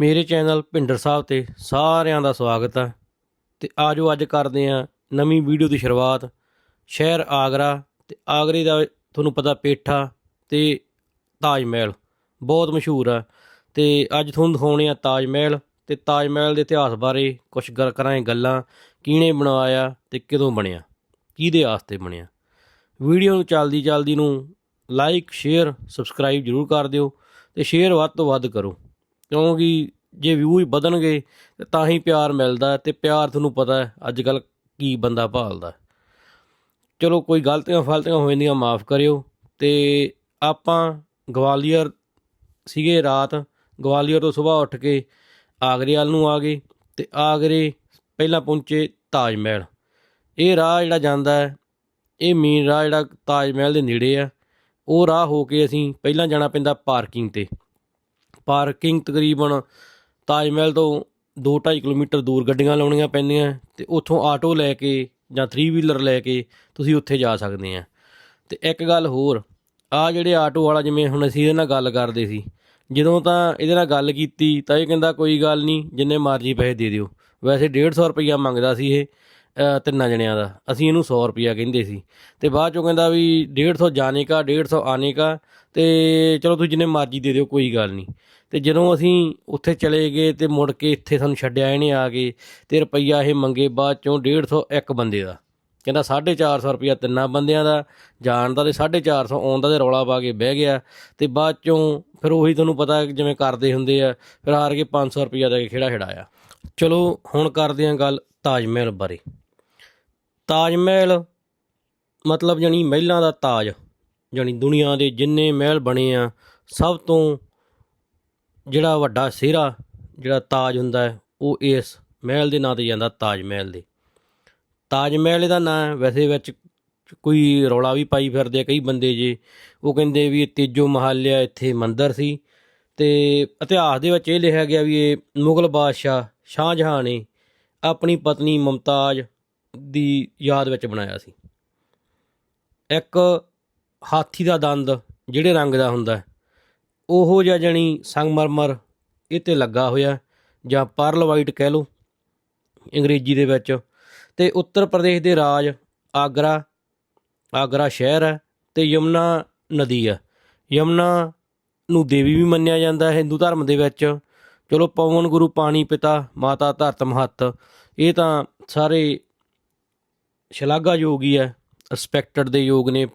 ਮੇਰੇ ਚੈਨਲ ਭਿੰਡਰ ਸਾਹਿਬ ਤੇ ਸਾਰਿਆਂ ਦਾ ਸਵਾਗਤ ਹੈ ਤੇ ਆਜੋ ਅੱਜ ਕਰਦੇ ਆ ਨਵੀਂ ਵੀਡੀਓ ਦੀ ਸ਼ੁਰੂਆਤ। ਸ਼ਹਿਰ ਆਗਰਾ ਤੇ ਆਗਰੇ ਦਾ ਤੁਹਾਨੂੰ ਪਤਾ ਪੇਠਾ ਤੇ ਤਾਜ ਮਹਿਲ ਬਹੁਤ ਮਸ਼ਹੂਰ ਆ। ਤੇ ਅੱਜ ਤੁਹਾਨੂੰ ਦਿਖਾਉਣੇ ਆ ਤਾਜ ਮਹਿਲ ਤੇ ਤਾਜ ਮਹਿਲ ਦੇ ਇਤਿਹਾਸ ਬਾਰੇ ਕੁਝ ਗੱਲ ਕਰਾਂਗੇ ਗੱਲਾਂ, ਕਿਹਨੇ ਬਣਵਾਇਆ ਤੇ ਕਦੋਂ ਬਣਿਆ, ਕਿਹਦੇ ਆਸਤੇ ਬਣਿਆ। ਵੀਡੀਓ ਨੂੰ ਚੱਲਦੀ ਚੱਲਦੀ ਨੂੰ ਲਾਈਕ, ਸ਼ੇਅਰ, ਸਬਸਕ੍ਰਾਈਬ ਜਰੂਰ ਕਰ ਦਿਓ ਤੇ ਸ਼ੇਅਰ ਵੱਧ ਤੋਂ ਵੱਧ ਕਰੋ। ਕਿਉਂਕਿ ਜੇ ਵਿਊ ਵਧਣਗੇ, ਤਾਂ ਹੀ ਪਿਆਰ ਮਿਲਦਾ ਹੈ ਤੇ ਪਿਆਰ ਤੁਹਾਨੂੰ ਪਤਾ ਅੱਜ ਕੱਲ ਕੀ ਬੰਦਾ ਭਾਲਦਾ ਚਲੋ ਕੋਈ ਗਲਤੀਆਂ ਫਲਤੀਆਂ ਹੋ ਜਾਂਦੀਆਂ, ਮਾਫ ਕਰਿਓ। ਤੇ ਆਪਾਂ ਗਵਾਲੀਅਰ ਸੀਗੇ ਰਾਤ, ਗਵਾਲੀਅਰ ਤੋਂ ਸਵੇਰ ਉੱਠ ਕੇ ਆਗਰੇ ਵੱਲ ਨੂੰ ਆ ਗਏ ਤੇ ਆਗਰੇ ਪਹਿਲਾਂ ਪਹੁੰਚੇ ਤਾਜ ਮਹਿਲ ਇਹ ਰਾਹ ਜਿਹੜਾ ਜਾਂਦਾ ਹੈ, ਇਹ ਮੇਨ ਰਾਹ ਜਿਹੜਾ ਤਾਜ ਮਹਿਲ ਦੇ ਨੇੜੇ ਆ ਉਹ ਰਾਹ ਹੋ ਕੇ ਅਸੀਂ ਪਹਿਲਾਂ ਜਾਣਾ ਪੈਂਦਾ ਪਾਰਕਿੰਗ ਤੇ। ਪਾਰਕਿੰਗ ਤਕਰੀਬਨ ਤਾਜ ਮਹਿਲ ਤੋਂ 2.5 ਕਿਲੋਮੀਟਰ ਦੂਰ ਗੱਡੀਆਂ ਲਾਉਣੀਆਂ ਪੈਂਦੀਆਂ ਤੇ ਉੱਥੋਂ ਆਟੋ ਲੈ ਕੇ ਜਾਂ 3 ਵੀਲਰ ਲੈ ਕੇ ਤੁਸੀਂ ਉੱਥੇ ਜਾ ਸਕਦੇ ਆ। ਤੇ ਇੱਕ ਗੱਲ ਹੋਰ ਆ ਜਿਹੜੇ ਆਟੋ ਵਾਲਾ ਜਿਵੇਂ ਹੁਣ ਅਸੀਂ ਇਹਦੇ ਨਾਲ ਗੱਲ ਕਰਦੇ ਸੀ, ਜਦੋਂ ਤਾਂ ਇਹਦੇ ਨਾਲ ਗੱਲ ਕੀਤੀ ਤਾਂ ਇਹ ਕਹਿੰਦਾ ਕੋਈ ਗੱਲ ਨਹੀਂ, ਜਿੰਨੇ ਮਰਜ਼ੀ ਪੈਸੇ ਦੇ ਦਿਓ। ਵੈਸੇ 150 ਰੁਪਈਆ ਮੰਗਦਾ ਸੀ ਇਹ ਤਿੰਨਾਂ ਜਣਿਆਂ ਦਾ, ਅਸੀਂ ਇਹਨੂੰ 100 ਰੁਪਈਆ ਕਹਿੰਦੇ ਸੀ। ਤੇ ਬਾਅਦ ਚੋਂ ਕਹਿੰਦਾ ਵੀ 150 ਜਾਣੇ ਕਾ 150 ਆਣੇ ਕਾ, ਤੇ ਚਲੋ ਤੁਸੀਂ ਜਿੰਨੇ ਮਰਜ਼ੀ ਦੇ ਦਿਓ, ਕੋਈ ਗੱਲ ਨਹੀਂ। ਤੇ ਜਦੋਂ ਅਸੀਂ ਉੱਥੇ ਚਲੇ ਗਏ ਤੇ ਮੁੜ ਕੇ ਇੱਥੇ ਸਾਨੂੰ ਛੱਡਿਆ, ਇਹਨੇ ਆ ਕੇ ਤੇ ਰੁਪਈਆ ਇਹ ਮੰਗੇ ਬਾਅਦ ਚੋਂ 150 ਇੱਕ ਬੰਦੇ ਦਾ। ਕਹਿੰਦਾ 450 ਰੁਪਈਆ ਤਿੰਨਾਂ ਬੰਦਿਆਂ ਦਾ, ਜਾਣ ਦਾ ਤੇ 450 ਆਉਣ ਦਾ ਤੇ ਰੌਲਾ ਪਾ ਕੇ ਬਹਿ ਗਿਆ ਤੇ ਬਾਅਦ ਚੋਂ ਫਿਰ ਉਹੀ ਤੁਹਾਨੂੰ ਪਤਾ ਜਿਵੇਂ ਕਰਦੇ ਹੁੰਦੇ ਆ, ਫਿਰ ਹਾਰ ਕੇ 500 ਰੁਪਈਆ ਦਾ ਖੇੜਾ ਛਡਾਇਆ ਚਲੋ ਹੁਣ ਕਰਦੇ ਆਂ ਗੱਲ ਤਾਜ ਮਹਿਲ ਬਾਰੇ। ਤਾਜ ਮਹਿਲ ਮਤਲਬ ਜਾਣੀ ਮਹਿਲਾਂ ਦਾ ਤਾਜ, ਜਾਣੀ ਦੁਨੀਆ ਦੇ ਜਿੰਨੇ ਮਹਿਲ ਬਣੇ ਆ, ਸਭ ਤੋਂ ਜਿਹੜਾ ਵੱਡਾ ਸਿਹਰਾ, ਜਿਹੜਾ ਤਾਜ ਹੁੰਦਾ ਹੈ, ਉਹ ਇਸ ਮਹਿਲ ਦੇ ਨਾਂ ਤੇ ਜਾਂਦਾ ਤਾਜ ਮਹਿਲ ਦੇ। ਤਾਜ ਮਹਿਲ ਦਾ ਨਾਂ ਵੈਸੇ ਵਿੱਚ ਕੋਈ ਰੌਲਾ ਵੀ ਪਾਈ ਫਿਰਦੇ ਆ ਕਈ ਬੰਦੇ ਜੇ। ਉਹ ਕਹਿੰਦੇ ਵੀ ਇਹ ਤੇਜੋ ਮਹੱਲ ਇੱਥੇ ਮੰਦਰ ਸੀ। ਤੇ ਇਤਿਹਾਸ ਦੇ ਵਿੱਚ ਇਹ ਲਿਖਿਆ ਗਿਆ ਵੀ ਇਹ ਮੁਗਲ ਬਾਦਸ਼ਾਹ ਸ਼ਾਹਜਹਾਂ ਨੇ ਆਪਣੀ ਪਤਨੀ ਮੁਮਤਾਜ਼ ਦੀ ਯਾਦ ਵਿੱਚ ਬਣਾਇਆ ਸੀ। ਇੱਕ ਹਾਥੀ ਦਾ ਦੰਦ ਜਿਹੜੇ ਰੰਗ ਦਾ ਹੁੰਦਾ ਉਹੋ ਜਿਹਾ ਜਣੀ ਸੰਗਮਰਮਰ ਇਹ ਤੇ ਲੱਗਾ ਹੋਇਆ, ਜਾਂ ਪਰਲ ਵਾਈਟ ਕਹਿ ਲਓ, ਅੰਗਰੇਜ਼ੀ ਦੇ ਵਿੱਚ। ਤੇ ਉੱਤਰ ਪ੍ਰਦੇਸ਼ ਦੇ ਰਾਜ ਆਗਰਾ ਆਗਰਾ ਸ਼ਹਿਰ ਹੈ ਤੇ ਯਮਨਾ ਨਦੀ ਹੈ। ਯਮਨਾ ਨੂੰ ਦੇਵੀ ਵੀ ਮੰਨਿਆ ਜਾਂਦਾ ਹੈ ਹਿੰਦੂ ਧਰਮ ਦੇ ਵਿੱਚ। ਚਲੋ ਪਵਨ, ਗੁਰੂ, ਪਾਣੀ, ਪਿਤਾ, ਮਾਤਾ, ਧਰਤ, ਮਹੱਤ, ਇਹ ਤਾਂ ਸਾਰੇ ਸ਼ਲਾਘਾਯੋਗ ਹੀ ਹੈ। ਰਿਸਪੈਕਟਡ ਦੇ ਯੋਗ ਨੇ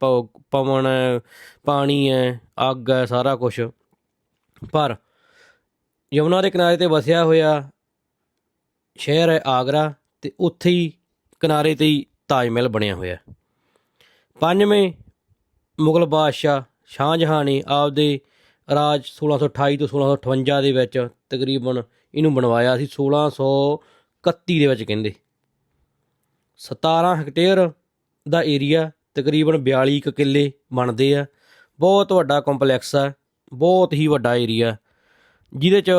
ਪਵਨ ਹੈ, ਪਾਣੀ ਹੈ, ਅੱਗ ਹੈ, ਸਾਰਾ ਕੁਝ ਪਰ ਯਮੁਨਾ ਦੇ ਕਿਨਾਰੇ ਤੇ ਵਸਿਆ ਹੋਇਆ ਸ਼ਹਿਰ ਹੈ ਆਗਰਾ ਤੇ ਉੱਥੇ ਹੀ ਕਿਨਾਰੇ ਤੇ ਹੀ ਤਾਜ ਮਹਿਲ ਬਣਿਆ ਹੋਇਆ ਪੰਜਵੇਂ ਮੁਗਲ ਬਾਦਸ਼ਾਹ ਸ਼ਾਹਜਹਾਂ ਨੇ ਆਪਦੇ ਰਾਜ 1628 ਤੋਂ 1658 ਦੇ ਵਿੱਚ ਤਕਰੀਬਨ ਇਹਨੂੰ ਬਣਵਾਇਆ ਸੀ 1631 ਦੇ ਵਿੱਚ ਕਹਿੰਦੇ। 17 ਹੈਕਟੇਅਰ ਦਾ ਏਰੀਆ ਤਕਰੀਬਨ 42 ਕੁ ਕਿੱਲੇ ਬਣਦੇ ਆ। ਬਹੁਤ ਵੱਡਾ ਕੰਪਲੈਕਸ ਆ। ਬਹੁਤ ਹੀ ਵੱਡਾ ਏਰੀਆ ਜਿਹਦੇ ਚ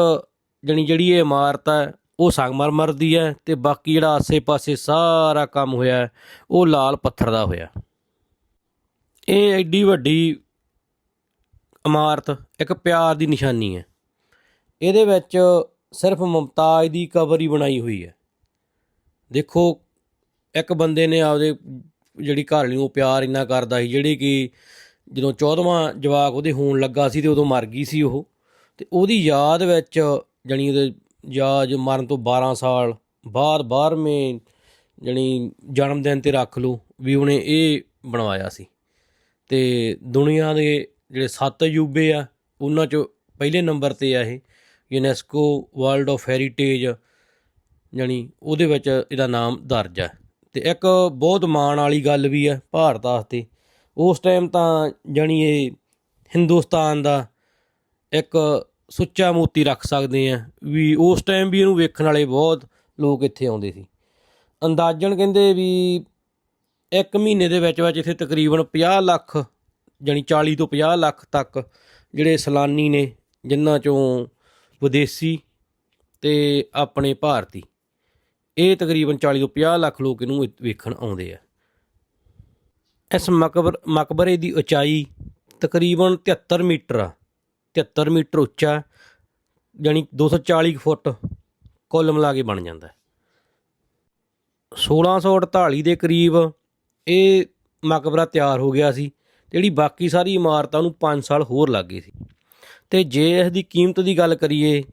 ਜਣੀ ਜਿਹੜੀ ਇਹ ਇਮਾਰਤ ਹੈ, ਉਹ ਸੰਗਮਰਮਰ ਦੀ ਹੈ ਤੇ ਬਾਕੀ ਜਿਹੜਾ ਆਸੇ-ਪਾਸੇ ਸਾਰਾ ਕੰਮ ਹੋਇਆ ਉਹ ਲਾਲ ਪੱਥਰ ਦਾ ਹੋਇਆ। ਇਹ ਐਡੀ ਵੱਡੀ ਇਮਾਰਤ, ਇੱਕ ਪਿਆਰ ਦੀ ਨਿਸ਼ਾਨੀ ਹੈ। ਇਹਦੇ ਵਿੱਚ ਸਿਰਫ ਮੁਮਤਾਜ਼ ਦੀ ਕਬਰ ਹੀ ਬਣਾਈ ਹੋਈ ਹੈ। ਦੇਖੋ, ਇੱਕ ਬੰਦੇ ਨੇ ਆਪਦੇ ਜਿਹੜੀ ਘਰ ਲਈ ਉਹ ਪਿਆਰ ਇੰਨਾ ਕਰਦਾ ਸੀ, ਜਿਹੜੀ ਕਿ ਜਦੋਂ 14ਵਾਂ ਜਵਾਕ ਉਹਦੇ ਹੋਣ ਲੱਗਾ ਸੀ ਤੇ ਉਦੋਂ ਮਰ ਗਈ ਸੀ ਉਹ, ਤੇ ਉਹਦੀ ਯਾਦ ਵਿੱਚ ਜਣੀ ਉਹਦੇ ਯਾਦ ਮਰਨ ਤੋਂ 12 ਸਾਲ ਬਾਅਦ 12ਵੇਂ ਜਣੀ ਜਨਮ ਦਿਨ ਤੇ ਰੱਖ ਲਓ ਵੀ ਉਹਨੇ ਇਹ ਬਣਵਾਇਆ ਸੀ। ਤੇ ਦੁਨੀਆ ਦੇ ਜਿਹੜੇ ਸੱਤ ਅਜੂਬੇ ਆ, ਉਹਨਾਂ ਚੋਂ ਪਹਿਲੇ ਨੰਬਰ ਤੇ ਆ ਇਹ, ਯੂਨੈਸਕੋ ਵਰਲਡ ਆਫ ਹੈਰੀਟੇਜ ਜਾਣੀ ਉਹਦੇ ਵਿੱਚ ਇਹਦਾ ਨਾਮ ਦਰਜ ਹੈ ਤੇ ਇੱਕ ਬਹੁਤ ਮਾਣ ਵਾਲੀ ਗੱਲ ਵੀ ਹੈ ਭਾਰਤ ਵਾਸਤੇ ਉਸ ਟਾਈਮ ਤਾਂ ਜਾਣੀ ਇਹ ਹਿੰਦੁਸਤਾਨ ਦਾ ਇੱਕ ਸੁੱਚਾ ਮੋਤੀ ਰੱਖ ਸਕਦੇ ਆ ਵੀ ਉਸ ਟਾਈਮ ਵੀ ਇਹਨੂੰ ਵੇਖਣ ਵਾਲੇ ਬਹੁਤ ਲੋਕ ਇੱਥੇ ਆਉਂਦੇ ਸੀ। ਅੰਦਾਜ਼ਨ ਕਹਿੰਦੇ ਵੀ ਇੱਕ ਮਹੀਨੇ ਦੇ ਵਿੱਚ ਵਿੱਚ ਇੱਥੇ ਤਕਰੀਬਨ 50 ਲੱਖ ਜਾਣੀ 40 ਤੋਂ 50 ਲੱਖ ਤੱਕ ਜਿਹੜੇ ਸੈਲਾਨੀ ਨੇ ਜਿਨ੍ਹਾਂ ਚੋਂ ਵਿਦੇਸੀ ਤੇ ਆਪਣੇ ਭਾਰਤੀ, ਇਹ ਤਕਰੀਬਨ 40 ਤੋਂ 50 ਲੱਖ ਲੋਕ ਇਹਨੂੰ ਵੇਖਣ ਆਉਂਦੇ ਆ। ਇਸ ਮਕਬਰ ਮਕਬਰੇ ਦੀ ਉਚਾਈ ਤਕਰੀਬਨ 73 ਮੀਟਰ ਆ। 73 ਮੀਟਰ ਉੱਚਾ, ਜਾਣੀ 240 ਕੁ ਫੁੱਟ ਕੁੱਲ ਮਿਲਾ ਕੇ ਬਣ ਜਾਂਦਾ ਹੈ। 1648 ਦੇ ਕਰੀਬ ਇਹ ਮਕਬਰਾ ਤਿਆਰ ਹੋ ਗਿਆ ਸੀ ਤੇ ਜਿਹੜੀ ਬਾਕੀ ਸਾਰੀ ਇਮਾਰਤਾਂ ਨੂੰ 5 ਸਾਲ ਹੋਰ ਲੱਗ ਗਏ ਸੀ। ਤੇ ਜੇ ਇਸ ਦੀ ਕੀਮਤ ਦੀ ਗੱਲ ਕਰੀਏ,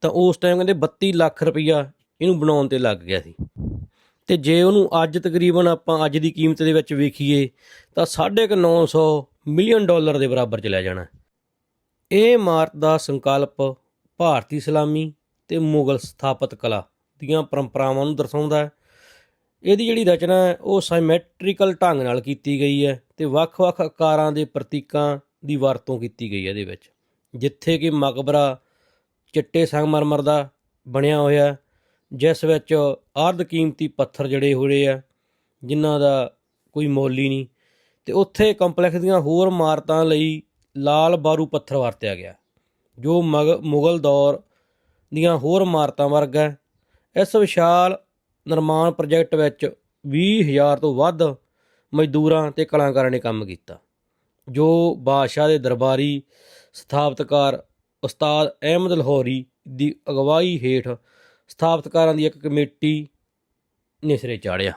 ਤਾਂ ਉਸ ਟਾਈਮ ਕਹਿੰਦੇ 32 ਲੱਖ ਰੁਪਈਆ ਇਹਨੂੰ ਬਣਾਉਣ ਤੇ ਲੱਗ ਗਿਆ ਸੀ। ਤੇ ਜੇ ਉਹਨੂੰ ਅੱਜ ਤਕਰੀਬਨ ਆਪਾਂ ਅੱਜ ਦੀ ਕੀਮਤ ਦੇ ਵਿੱਚ ਵੇਖੀਏ, ਤਾਂ 950 ਮਿਲੀਅਨ ਡਾਲਰ ਦੇ ਬਰਾਬਰ ਚਲਿਆ ਜਾਣਾ ਇਹ ਇਮਾਰਤ ਦਾ ਸੰਕਲਪ ਭਾਰਤੀ ਇਸਲਾਮੀ ਤੇ ਮੁਗਲ ਸਥਾਪਤ ਕਲਾ ਦੀਆਂ ਪਰੰਪਰਾਵਾਂ ਨੂੰ ਦਰਸਾਉਂਦਾ ਹੈ। ਇਹਦੀ ਜਿਹੜੀ ਰਚਨਾ ਹੈ, ਉਹ ਸਾਈਮੈਟ੍ਰੀਕਲ ਢੰਗ ਨਾਲ ਕੀਤੀ ਗਈ ਹੈ ਤੇ ਵੱਖ-ਵੱਖ ਆਕਾਰਾਂ ਦੇ ਪ੍ਰਤੀਕਾਂ ਦੀ ਵਰਤੋਂ ਕੀਤੀ ਗਈ ਹੈ ਇਹਦੇ ਵਿੱਚ। ਜਿੱਥੇ ਕਿ ਮਕਬਰਾ ਚਿੱਟੇ ਸੰਗਮਰਮਰ ਦਾ ਬਣਿਆ ਹੋਇਆ ਜਿਸ ਵਿੱਚ ਅਰਧ ਕੀਮਤੀ ਪੱਥਰ ਜੜੇ ਹੋਏ ਆ, ਜਿਨ੍ਹਾਂ ਦਾ ਕੋਈ ਮੁੱਲ ਹੀ ਨਹੀਂ। ਤੇ ਉੱਥੇ ਕੰਪਲੈਕਸ ਦੀਆਂ ਹੋਰ ਇਮਾਰਤਾਂ ਲਈ ਲਾਲ ਬਾਰੂ ਪੱਥਰ ਵਰਤਿਆ ਗਿਆ, ਜੋ ਮਗ, ਮੁਗਲ ਦੌਰ ਦੀਆਂ ਹੋਰ ਇਮਾਰਤਾਂ ਵਰਗਾ ਇਸ ਵਿਸ਼ਾਲ ਨਿਰਮਾਣ ਪ੍ਰੋਜੈਕਟ ਵਿੱਚ 20000 ਤੋਂ ਵੱਧ ਮਜ਼ਦੂਰਾਂ ਤੇ ਕਲਾਕਾਰਾਂ ਨੇ ਕੰਮ ਕੀਤਾ, ਜੋ ਬਾਦਸ਼ਾਹ ਦੇ ਦਰਬਾਰੀ ਸਥਾਪਤਕਾਰ ਉਸਤਾਦ ਅਹਿਮਦ ਲਾਹੌਰੀ ਦੀ ਅਗਵਾਈ ਹੇਠ ਸਥਾਪਤਕਾਰਾਂ ਦੀ ਇੱਕ ਕਮੇਟੀ ਨੇ ਸਿਰੇ ਚਾੜਿਆ।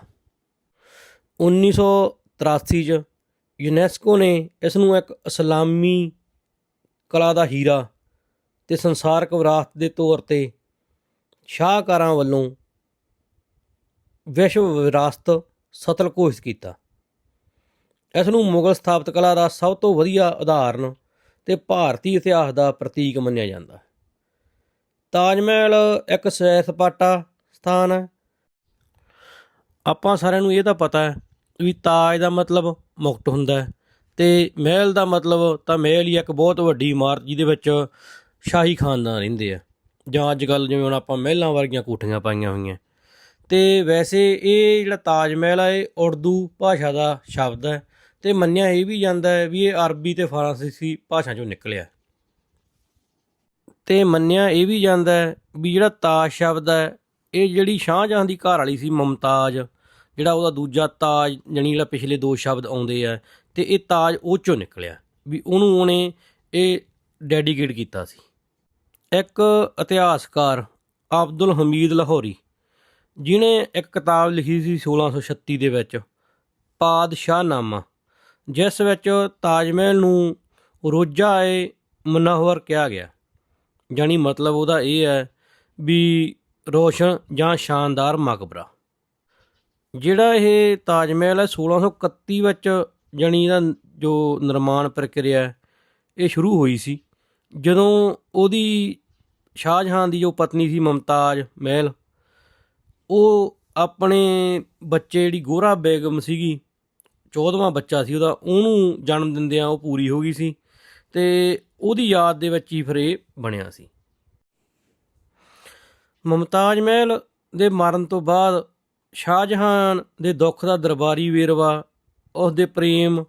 1983 ਚ ਯੂਨੈਸਕੋ ਨੇ ਇਸ ਨੂੰ ਇੱਕ ਇਸਲਾਮੀ ਕਲਾ ਦਾ ਹੀਰਾ ਤੇ ਸੰਸਾਰਕ ਵਿਰਾਸਤ ਦੇ ਤੌਰ ਤੇ ਸ਼ਾਹਕਾਰਾਂ ਵੱਲੋਂ ਵਿਸ਼ਵ ਵਿਰਾਸਤ ਸਤਲ ਘੋਸ਼ਿਤ ਕੀਤਾ। ਇਸ ਨੂੰ ਮੁਗਲ ਸਥਾਪਤ ਕਲਾ ਦਾ ਸਭ ਤੋਂ ਵਧੀਆ ਉਦਾਹਰਨ ਤੇ ਭਾਰਤੀ ਇਤਿਹਾਸ ਦਾ ਪ੍ਰਤੀਕ ਮੰਨਿਆ ਜਾਂਦਾ ਹੈ। ਤਾਜ ਮਹਿਲ, ਇੱਕ ਸੈਰ ਸਪਾਟਾ ਸਥਾਨ ਹੈ। ਆਪਾਂ ਸਾਰਿਆਂ ਨੂੰ ਇਹ ਤਾਂ ਪਤਾ ਹੈ ਵੀ ਤਾਜ ਦਾ ਮਤਲਬ ਮੁਕਤ ਹੁੰਦਾ ਹੈ ਤੇ ਮਹਿਲ ਦਾ ਮਤਲਬ ਤਾਂ ਮਹਿਲ ਹੀ ਇੱਕ ਬਹੁਤ ਵੱਡੀ ਇਮਾਰਤ ਜਿਹਦੇ ਵਿੱਚ ਸ਼ਾਹੀ ਖਾਨਦਾਨ ਰਹਿੰਦੇ ਆ। ਜਾਂ ਅੱਜ ਕੱਲ੍ਹ ਜਿਵੇਂ ਹੁਣ ਆਪਾਂ ਮਹਿਲਾਂ ਵਰਗੀਆਂ ਕੋਠੀਆਂ ਪਾਈਆਂ ਹੋਈਆਂ। ਤੇ ਵੈਸੇ ਇਹ ਜਿਹੜਾ ਤਾਜ ਮਹਿਲ ਹੈ ਇਹ ਉਰਦੂ ਭਾਸ਼ਾ ਦਾ ਸ਼ਬਦ ਹੈ ਤੇ ਮੰਨਿਆ ਇਹ ਵੀ ਜਾਂਦਾ ਹੈ ਵੀ ਇਹ ਅਰਬੀ ਤੇ ਫਾਰਸੀਸੀ ਭਾਸ਼ਾ ਚੋਂ ਨਿਕਲਿਆ। ਤੇ ਮੰਨਿਆ ਇਹ ਵੀ ਜਾਂਦਾ ਵੀ ਜਿਹੜਾ ਤਾਜ ਸ਼ਬਦ ਹੈ, ਇਹ ਜਿਹੜੀ ਸ਼ਾਹਜਹਾਂ ਦੀ ਘਰ ਵਾਲੀ ਸੀ ਮੁਮਤਾਜ਼, ਜਿਹੜਾ ਉਹਦਾ ਦੂਜਾ ਤਾਜ, ਜਾਣੀ ਜਿਹੜਾ ਪਿਛਲੇ ਦੋ ਸ਼ਬਦ ਆਉਂਦੇ ਆ, ਤੇ ਇਹ ਤਾਜ ਉਹ ਚੋਂ ਨਿਕਲਿਆ ਵੀ ਉਹਨੂੰ ਉਹਨੇ ਇਹ ਡੈਡੀਕੇਟ ਕੀਤਾ ਸੀ। ਇੱਕ ਇਤਿਹਾਸਕਾਰ ਅਬਦੁਲ ਹਮੀਦ ਲਾਹੌਰੀ ਜਿਨੇ ਇੱਕ ਕਿਤਾਬ ਲਿਖੀ ਸੀ 1636 ਦੇ ਵਿੱਚ, ਪਾਦਸ਼ਾਹਨਾਮਾ, ਜਿਸ ਵਿੱਚ ਤਾਜ ਮਹਿਲ ਨੂੰ ਰੋਜਾ ਏ ਮੁਨੱਵਰ ਕਿਹਾ ਗਿਆ। ਜਾਣੀ ਮਤਲਬ ਉਹਦਾ ਇਹ ਹੈ ਵੀ ਰੋਸ਼ਨ ਜਾਂ ਸ਼ਾਨਦਾਰ ਮਕਬਰਾ। ਜਿਹੜਾ ਇਹ ਤਾਜ ਮਹਿਲ ਹੈ 1631 ਵਿੱਚ ਜਾਣੀ ਇਹਦਾ ਜੋ ਨਿਰਮਾਣ ਪ੍ਰਕਿਰਿਆ ਇਹ ਸ਼ੁਰੂ ਹੋਈ ਸੀ। ਜਦੋਂ ਉਹਦੀ ਸ਼ਾਹਜਹਾਂ ਦੀ ਜੋ ਪਤਨੀ ਸੀ ਮੁਮਤਾਜ਼ ਮਹਿਲ, ਉਹ ਆਪਣੇ ਬੱਚੇ ਜਿਹੜੀ ਗੋਰਾ ਬੇਗਮ ਸੀਗੀ 14ਵਾਂ ਬੱਚਾ ਸੀ ਉਹਦਾ, ਉਹਨੂੰ ਜਨਮ ਦਿੰਦਿਆਂ ਉਹ ਪੂਰੀ ਹੋ ਗਈ ਸੀ। ਤੇ ਉਹਦੀ ਯਾਦ ਦੇ ਵਿੱਚ ਹੀ ਫਿਰ ਇਹ ਬਣਿਆ ਸੀ। ਮੁਮਤਾਜ਼ ਮਹਿਲ ਦੇ ਮਰਨ ਤੋਂ ਬਾਅਦ ਸ਼ਾਹਜਹਾਨ ਦੇ ਦੁੱਖ ਦਾ ਦਰਬਾਰੀ ਵੇਰਵਾ ਉਸ ਦੇ ਪ੍ਰੇਮ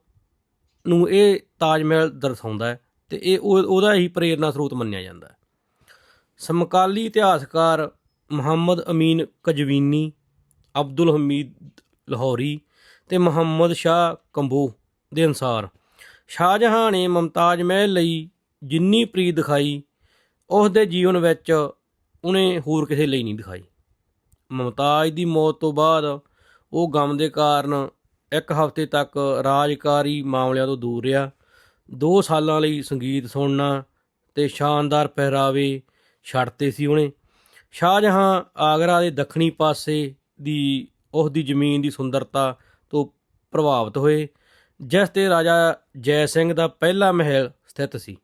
ਨੂੰ ਇਹ ਤਾਜ ਮਹਿਲ ਦਰਸਾਉਂਦਾ ਹੈ ਤੇ ਇਹ ਉਹਦਾ ਹੀ ਪ੍ਰੇਰਨਾ ਸਰੋਤ ਮੰਨਿਆ ਜਾਂਦਾ ਹੈ। ਸਮਕਾਲੀ ਇਤਿਹਾਸਕਾਰ ਮੁਹੰਮਦ ਅਮੀਨ ਕਜਵੀਨੀ, ਅਬਦੁਲ ਹਮੀਦ ਲਾਹੌਰੀ ਤੇ ਮੁਹੰਮਦ ਸ਼ਾਹ ਕੰਬੋ ਦੇ ਅਨਸਾਰ ਸ਼ਾਹਜਹਾਂ ਨੇ ਮੁਮਤਾਜ਼ ਮਹਿਲ ਲਈ ਜਿੰਨੀ ਪ੍ਰੀਤ ਦਿਖਾਈ ਉਸ ਦੇ ਜੀਵਨ ਵਿੱਚ ਉਹਨੇ ਹੋਰ ਕਿਸੇ ਲਈ ਨਹੀਂ ਦਿਖਾਈ। ਮੁਮਤਾਜ਼ ਦੀ ਮੌਤ ਤੋਂ ਬਾਅਦ ਉਹ ਗਮ ਦੇ ਕਾਰਨ ਇੱਕ ਹਫ਼ਤੇ ਤੱਕ ਰਾਜਕਾਰੀ ਮਾਮਲਿਆਂ ਤੋਂ ਦੂਰ ਰਿਹਾ। 2 ਸਾਲਾਂ ਲਈ ਸੰਗੀਤ ਸੁਣਨਾ ਤੇ ਸ਼ਾਨਦਾਰ ਪਹਿਰਾਵੇ ਛੱਡਤੇ ਸੀ ਉਹਨੇ। ਸ਼ਾਹਜਹਾਂ ਆਗਰਾ ਦੇ ਦੱਖਣੀ ਪਾਸੇ ਦੀ ਉਸ ਦੀ ਜ਼ਮੀਨ ਦੀ ਸੁੰਦਰਤਾ ਤੋਂ ਪ੍ਰਭਾਵਿਤ ਹੋਏ। ਜਿਸ ਤੇ ਰਾਜਾ ਜੈ ਸਿੰਘ ਦਾ ਪਹਿਲਾ ਮਹਿਲ ਸਥਿਤ ਸੀ।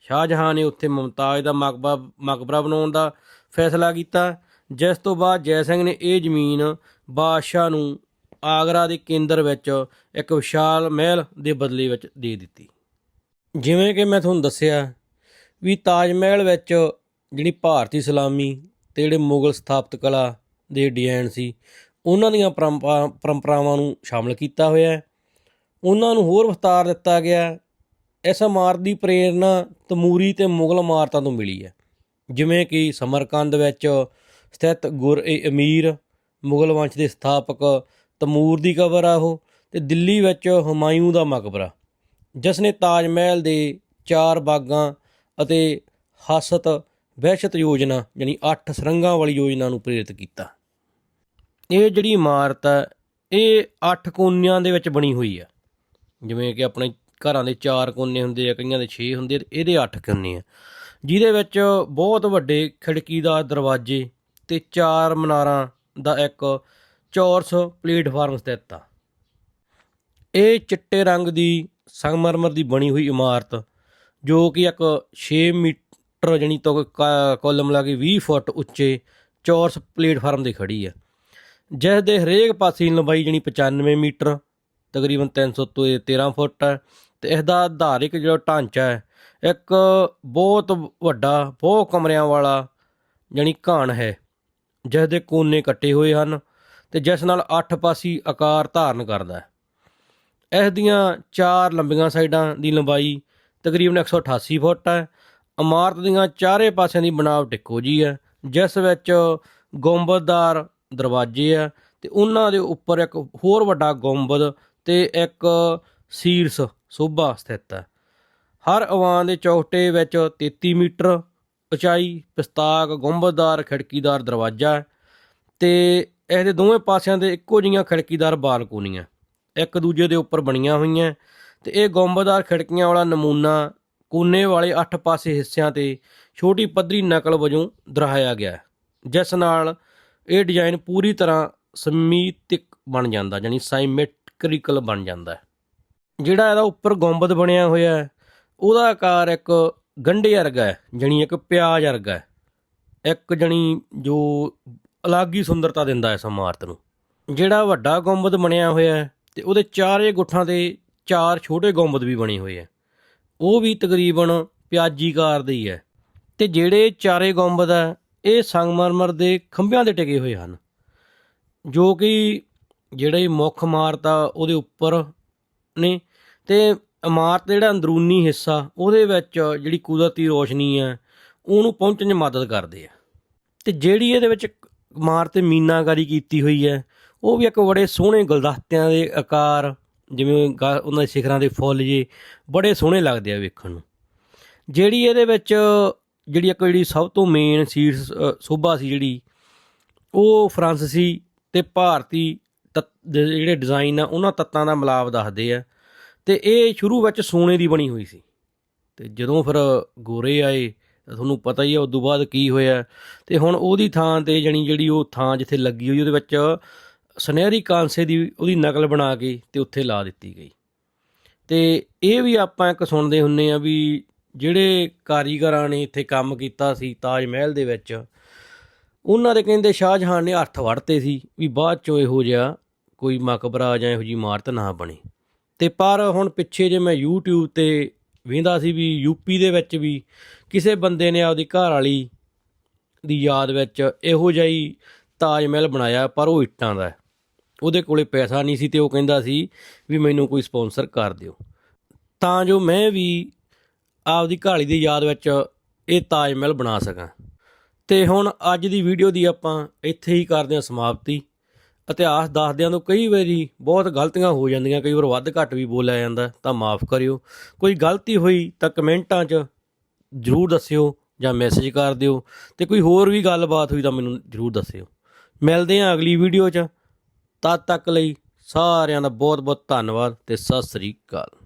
ਸ਼ਾਹਜਹਾਂ ਨੇ ਉੱਥੇ ਮੁਮਤਾਜ਼ ਦਾ ਮਕਬਰਾ ਮਕਬਰਾ ਬਣਾਉਣ ਦਾ ਫੈਸਲਾ ਕੀਤਾ, ਜਿਸ ਤੋਂ ਬਾਅਦ ਜੈ ਸਿੰਘ ਨੇ ਇਹ ਜ਼ਮੀਨ ਬਾਦਸ਼ਾਹ ਨੂੰ ਆਗਰਾ ਦੇ ਕੇਂਦਰ ਵਿੱਚ ਇੱਕ ਵਿਸ਼ਾਲ ਮਹਿਲ ਦੇ ਬਦਲੇ ਵਿੱਚ ਦੇ ਦਿੱਤੀ। ਜਿਵੇਂ ਕਿ ਮੈਂ ਤੁਹਾਨੂੰ ਦੱਸਿਆ ਵੀ ਤਾਜ ਮਹਿਲ ਵਿੱਚ ਜਿਹੜੀ ਭਾਰਤੀ ਇਸਲਾਮੀ ਤੇ ਜਿਹੜੇ ਮੁਗਲ ਸਥਾਪਤ ਕਲਾ ਦੇ ਡਿਜ਼ਾਈਨ ਸੀ, ਉਹਨਾਂ ਦੀਆਂ ਪਰੰਪਰਾ, ਪਰੰਪਰਾਵਾਂ ਨੂੰ ਸ਼ਾਮਲ ਕੀਤਾ ਹੋਇਆ ਹੈ। ਉਹਨਾਂ ਨੂੰ ਹੋਰ ਵਿਸਤਾਰ ਦਿੱਤਾ ਗਿਆ। ਇਸ ਇਮਾਰਤ ਦੀ ਪ੍ਰੇਰਣਾ ਤਮੂਰੀ ਤੇ ਮੁਗਲ ਇਮਾਰਤਾਂ ਤੋਂ ਮਿਲੀ ਹੈ। ਜਿਵੇਂ ਕਿ ਸਮਰਕੰਦ ਵਿੱਚ ਸਥਿਤ ਗੁਰ-ਏ-ਅਮੀਰ ਮੁਗਲ ਵੰਸ਼ ਦੇ ਸਥਾਪਕ ਤਮੂਰ ਦੀ ਕਬਰ ਆ ਉਹ ਤੇ ਦਿੱਲੀ ਵਿੱਚ ਹੁਮਾਯੂੰ ਦਾ ਮਕਬਰਾ, ਜਿਸ ਨੇ ਤਾਜ ਮਹਿਲ ਦੇ ਚਾਰ ਬਾਗਾਂ ਅਤੇ ਹਸਤ ਵਹਿਸ਼ਤ ਯੋਜਨਾ ਯਾਨੀ 8 ਸਰੰਗਾਂ ਵਾਲੀ ਯੋਜਨਾ ਨੂੰ ਪ੍ਰੇਰਿਤ ਕੀਤਾ। ਇਹ ਜਿਹੜੀ ਇਮਾਰਤ ਹੈ, ਇਹ 8 ਕੋਨਿਆਂ ਦੇ ਵਿੱਚ ਬਣੀ ਹੋਈ ਹੈ। ਜਿਵੇਂ ਕਿ ਆਪਣੇ ਘਰਾਂ ਦੇ ਚਾਰ ਕੋਨੇ ਹੁੰਦੇ ਆ, ਕਈਆਂ ਦੇ 6 ਹੁੰਦੇ ਆ, ਤੇ ਇਹਦੇ 8 ਕੋਨੇ ਆ। ਜਿਹਦੇ ਵਿੱਚ ਬਹੁਤ ਵੱਡੇ ਖਿੜਕੀ ਦਾ ਦਰਵਾਜ਼ੇ ਤੇ ਚਾਰ ਮਨਾਰਾਂ ਦਾ ਇੱਕ ਚੌਰਸ ਪਲੇਟਫਾਰਮ ਸਥਿਤ ਆ। ਇਹ ਚਿੱਟੇ ਰੰਗ ਦੀ ਸੰਗਮਰਮਰ ਦੀ ਬਣੀ ਹੋਈ ਇਮਾਰਤ, ਜੋ ਕਿ ਇੱਕ 6 ਮੀਟਰ ਜਣੀ ਤੋਂ ਕ- ਕੁੱਲ ਕੇ 20 ਫੁੱਟ ਉੱਚੇ ਚੌਰਸ ਪਲੇਟਫਾਰਮ ਤੇ ਖੜੀ ਹੈ ਜਿਸ ਦੇ ਹਰੇਕ ਪਾਸੇ ਲੰਬਾਈ ਜਣੀ 95 ਮੀਟਰ ਤਕਰੀਬਨ 300 ਤੋਂ 13 ਫੁੱਟ ਹੈ ਤੇ ਇਸ ਦਾ ਆਧਾਰਿਕ ਜਿਹੜਾ ਢਾਂਚਾ ਹੈ, ਇੱਕ ਬਹੁਤ ਵੱਡਾ ਬਹੁਤ ਕਮਰਿਆਂ ਵਾਲਾ ਜਣੀ ਘਾਣ ਹੈ, ਜਿਸ ਦੇ ਕੋਨੇ ਕੱਟੇ ਹੋਏ ਹਨ ਤੇ ਜਿਸ ਨਾਲ ਅੱਠ ਪਾਸੀ ਆਕਾਰ ਧਾਰਨ ਕਰਦਾ ਹੈ। ਇਸ ਦੀਆਂ ਚਾਰ ਲੰਬੀਆਂ ਸਾਈਡਾਂ ਦੀ ਲੰਬਾਈ ਤਕਰੀਬਨ 188 ਫੁੱਟ ਹੈ। ਇਮਾਰਤ ਦੀਆਂ ਚਾਰੇ ਪਾਸਿਆਂ ਦੀ ਬਣਾਵਟ ਇੱਕੋ ਜੀ ਹੈ, ਜਿਸ ਵਿੱਚ ਗੁੰਬਦਦਾਰ ਦਰਵਾਜ਼ੇ ਆ ਤੇ ਉਹਨਾਂ ਦੇ ਉੱਪਰ ਇੱਕ ਹੋਰ ਵੱਡਾ ਗੁੰਬਦ ਤੇ ਇੱਕ ਸੀਰਸ ਸੋਭਾ ਸਥਿਤ ਹੈ। ਹਰ ਅਵਾਨ ਦੇ ਚੌਕਟੇ ਵਿੱਚ 33 ਮੀਟਰ ਉਚਾਈ, ਪਿਸਤਾਕ ਗੁੰਬਦਦਾਰ ਖਿੜਕੀਦਾਰ ਦਰਵਾਜ਼ਾ ਹੈ ਤੇ ਇਹਦੇ ਦੋਵੇਂ ਪਾਸਿਆਂ ਦੇ ਇੱਕੋ ਜਿਹੀਆਂ ਖਿੜਕੀਦਾਰ ਬਾਲਕੋਨੀਆਂ ਇੱਕ ਦੂਜੇ ਦੇ ਉੱਪਰ ਬਣੀਆਂ ਹੋਈਆਂ ਤੇ ਇਹ ਗੁੰਬਦਦਾਰ ਖਿੜਕੀਆਂ ਵਾਲਾ ਨਮੂਨਾ ਕੋਨੇ ਵਾਲੇ 8 ਪਾਸੇ ਹਿੱਸਿਆਂ ਤੇ ਛੋਟੀ ਪੱਧਰੀ ਨਕਲ ਵਜੋਂ ਦਰਸਾਇਆ ਗਿਆ ਜਿਸ ਨਾਲ ਇਹ ਡਿਜ਼ਾਈਨ ਪੂਰੀ ਤਰ੍ਹਾਂ ਸਮੀਤਿਕ ਬਣ ਜਾਂਦਾ, ਯਾਨੀ ਸਾਈਮੈਟ੍ਰਿਕਲ ਬਣ ਜਾਂਦਾ ਜਿਹੜਾ ਇਹਦਾ ਉੱਪਰ ਗੁੰਬਦ ਬਣਿਆ ਹੋਇਆ ਹੈ, ਉਹਦਾ ਆਕਾਰ ਇੱਕ ਗੰਢੇ ਵਰਗਾ ਹੈ, ਜਣੀ ਇੱਕ ਪਿਆਜ਼ ਵਰਗਾ ਹੈ। ਇੱਕ ਜਣੀ ਜੋ ਅਲੱਗ ਹੀ ਸੁੰਦਰਤਾ ਦਿੰਦਾ ਇਸ ਇਮਾਰਤ ਨੂੰ। ਜਿਹੜਾ ਵੱਡਾ ਗੁੰਬਦ ਬਣਿਆ ਹੋਇਆ ਹੈ ਤੇ ਉਹਦੇ ਚਾਰੇ ਗੁੱਠਾਂ ਤੇ ਚਾਰ ਛੋਟੇ ਗੁੰਬਦ ਵੀ ਬਣੇ ਹੋਏ ਆ ਉਹ ਵੀ ਤਕਰੀਬਨ ਪਿਆਜੀਕਾਰ ਦੇ ਹੀ ਹੈ। ਤੇ ਜਿਹੜੇ ਚਾਰੇ ਗੁੰਬਦ ਆ ਇਹ ਸੰਗਮਰਮਰ ਦੇ ਖੰਭਿਆਂ ਤੇ ਟਿਕੇ ਹੋਏ ਹਨ, ਜੋ ਕਿ ਜਿਹੜਾ ਜਿਹੜੇ ਮੁੱਖ ਇਮਾਰਤ ਆ, ਉਹਦੇ ਉੱਪਰ ਨੇ। ਤੇ ਇਮਾਰਤ ਦਾ ਜਿਹੜਾ ਅੰਦਰੂਨੀ ਹਿੱਸਾ, ਉਹਦੇ ਵਿੱਚ ਜਿਹੜੀ ਕੁਦਰਤੀ ਰੋਸ਼ਨੀ ਹੈ ਉਹਨੂੰ ਪਹੁੰਚਣ 'ਚ ਮਦਦ ਕਰਦੇ ਆ। ਤੇ ਜਿਹੜੀ ਇਹਦੇ ਵਿੱਚ ਇਮਾਰਤ ਤੇ ਮੀਨਾਕਾਰੀ ਕੀਤੀ ਹੋਈ ਹੈ, ਉਹ ਵੀ ਇੱਕ ਬੜੇ ਸੋਹਣੇ ਗੁਲਦਸਤਿਆਂ ਦੇ ਆਕਾਰ, ਜਿਵੇਂ ਗਾ- ਉਹਨਾਂ ਦੇ ਸਿਖਰਾਂ ਦੇ ਫੁੱਲ ਜੇ, ਬੜੇ ਸੋਹਣੇ ਲੱਗਦੇ ਆ ਵੇਖਣ ਨੂੰ। ਜਿਹੜੀ ਇਹਦੇ ਵਿੱਚ ਜਿਹੜੀ ਇੱਕ ਜਿਹੜੀ ਸਭ ਤੋਂ ਮੇਨ ਸੀਟ ਸੋਭਾ ਸੀ ਜਿਹੜੀ, ਉਹ ਫਰਾਂਸੀਸੀ ਤੇ ਭਾਰਤੀ ਜਿਹੜੇ ਡਿਜ਼ਾਈਨ ਆ, ਉਹਨਾਂ ਤੱਤਾਂ ਦਾ ਮਿਲਾਪ ਦੱਸਦੇ ਆ। ਤੇ ਇਹ ਸ਼ੁਰੂ ਵਿੱਚ ਸੋਨੇ ਦੀ ਬਣੀ ਹੋਈ ਸੀ। ਤੇ ਜਦੋਂ ਫਿਰ ਗੋਰੇ ਆਏ, ਤੁਹਾਨੂੰ ਪਤਾ ਹੀ ਆ ਉਸ ਤੋਂ ਬਾਅਦ ਕੀ ਹੋਇਆ। ਤੇ ਹੁਣ ਉਹਦੀ ਥਾਂ ਤੇ ਜਣੀ ਜਿਹੜੀ ਉਹ ਥਾਂ ਜਿੱਥੇ ਲੱਗੀ ਹੋਈ, ਉਹਦੇ ਵਿੱਚ ਸੁਨਹਿਰੀ ਕਾਂਸੇ ਦੀ ਉਹਦੀ ਨਕਲ ਬਣਾ ਕੇ ਤੇ ਉੱਥੇ ਲਾ ਦਿੱਤੀ ਗਈ। ਤੇ ਇਹ ਵੀ ਆਪਾਂ ਇੱਕ ਸੁਣਦੇ ਹੁੰਨੇ ਆ ਵੀ ਜਿਹੜੇ ਕਾਰੀਗਰਾਂ ਨੇ ਇੱਥੇ ਕੰਮ ਕੀਤਾ ਸੀ ਤਾਜ ਮਹਿਲ ਦੇ ਵਿੱਚ, ਉਹਨਾਂ ਦੇ ਕਹਿੰਦੇ ਸ਼ਾਹਜਹਾਨ ਨੇ ਹੱਥ ਵੜਤੇ ਸੀ ਵੀ ਬਾਅਦ ਚੋਂ ਇਹੋ ਜਿਹਾ ਕੋਈ ਮਕਬਰਾ ਜਾਂ ਇਹੋ ਜਿਹੀ ਇਮਾਰਤ ਨਾ ਬਣੇ। ਤੇ ਪਰ ਹੁਣ ਪਿੱਛੇ ਜੇ ਮੈਂ YouTube ਤੇ ਵੇਂਦਾ ਸੀ ਵੀ ਯੂਪੀ ਦੇ ਵਿੱਚ ਵੀ ਕਿਸੇ ਬੰਦੇ ਨੇ ਆਪਦੀ ਘਰ ਵਾਲੀ ਦੀ ਯਾਦ ਵਿੱਚ ਇਹੋ ਜਿਹਾ ਹੀ ਤਾਜ ਮਹਿਲ ਬਣਾਇਆ, ਪਰ ਉਹ ਇੱਟਾਂ ਦਾ ਉਹਦੇ ਕੋਲੇ ਪੈਸਾ ਨਹੀਂ ਸੀ ਤੇ ਉਹ ਕਹਿੰਦਾ ਸੀ ਵੀ ਮੈਨੂੰ ਕੋਈ ਸਪਾਂਸਰ ਕਰ ਦਿਓ। ਤਾਂ ਜੋ ਮੈਂ ਵੀ ਆਪਦੀ ਘਾਲੀ ਦੀ ਯਾਦ ਵਿੱਚ ਇਹ ਤਾਜ ਮਹਿਲ ਬਣਾ ਸਕਾਂ। ਤੇ ਹੁਣ ਅੱਜ ਦੀ ਵੀਡੀਓ ਦੀ ਆਪਾਂ ਇੱਥੇ ਹੀ ਕਰਦੇ ਹਾਂ ਸਮਾਪਤੀ। ਇਤਿਹਾਸ ਦੱਸਦਿਆਂ ਤੋਂ ਕਈ ਵਾਰੀ ਬਹੁਤ ਗਲਤੀਆਂ ਹੋ ਜਾਂਦੀਆਂ, ਕਈ ਵਾਰ ਵੱਧ ਘੱਟ ਵੀ ਬੋਲਿਆ ਜਾਂਦਾ, ਤਾਂ ਮਾਫ ਕਰਿਓ। ਕੋਈ ਗਲਤੀ ਹੋਈ ਤਾਂ ਕਮੈਂਟਾਂ 'ਚ ਜਰੂਰ ਦੱਸਿਓ ਜਾਂ ਮੈਸੇਜ ਕਰ ਦਿਓ ਤੇ ਕੋਈ ਹੋਰ ਵੀ ਗੱਲਬਾਤ ਹੋਈ ਤਾਂ ਮੈਨੂੰ ਜਰੂਰ ਦੱਸਿਓ। ਮਿਲਦੇ ਹਾਂ ਅਗਲੀ ਵੀਡੀਓ 'ਚ। ਤਦ ਤੱਕ ਲਈ ਸਾਰਿਆਂ ਦਾ ਬਹੁਤ ਬਹੁਤ ਧੰਨਵਾਦ ਤੇ ਸਤਿ ਸ੍ਰੀ ਅਕਾਲ।